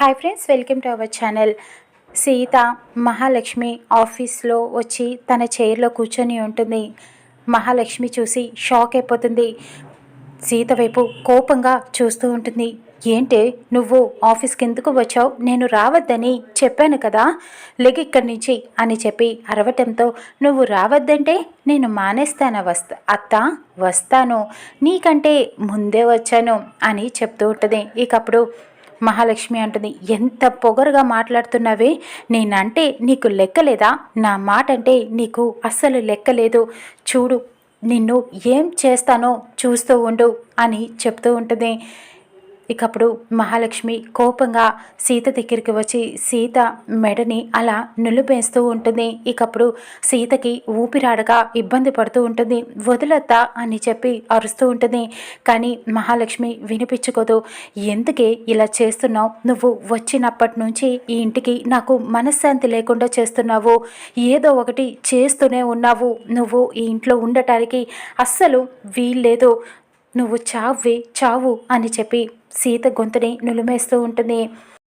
Hi friends welcome to our channel Seetha Mahalakshmi ఆఫీస్లో వచ్చి తన చైర్లో కూర్చొని ఉంటుంది. మహాలక్ష్మి చూసి షాక్ అయిపోతుంది. సీత వైపు కోపంగా చూస్తూ ఉంటుంది. ఏంటి నువ్వు ఆఫీస్కి ఎందుకు వచ్చావు? నేను రావద్దని చెప్పాను కదా. లెగ్ ఇక్కడి నుంచి అని చెప్పి అరవటంతో నువ్వు రావద్దంటే నేను మానేస్తాను వస్తా? అత్త వస్తాను. నీకంటే ముందే వచ్చాను అని చెప్తూ ఉంటుంది. ఇకప్పుడు మహాలక్ష్మి అంటుంది ఎంత పొగరుగా మాట్లాడుతున్నావే? నేనంటే నీకు లెక్కలేదా? నా మాట అంటే నీకు అస్సలు లెక్కలేదు. చూడు నిన్ను ఏం చేస్తానో చూస్తూ ఉండు అని చెప్తూ ఉంటుంది. ఇకప్పుడు మహాలక్ష్మి కోపంగా సీత దగ్గరికి వచ్చి సీత మెడని అలా నులిపేస్తూ ఉంటుంది. ఇకప్పుడు సీతకి ఊపిరాడగా ఇబ్బంది పడుతూ ఉంటుంది. వదులత్త అని చెప్పి అరుస్తూ ఉంటుంది. కానీ మహాలక్ష్మి వినిపించుకోదు. ఎందుకే ఇలా చేస్తున్నావు? నువ్వు వచ్చినప్పటి నుంచి ఈ ఇంటికి నాకు మనశ్శాంతి లేకుండా చేస్తున్నావు. ఏదో ఒకటి చేస్తూనే ఉన్నావు. నువ్వు ఈ ఇంట్లో ఉండటానికి అస్సలు వీల్లేదు. నువ్వు చావ్వే చావు అని చెప్పి సీత గొంతుని నులిమేస్తూ ఉంటుంది.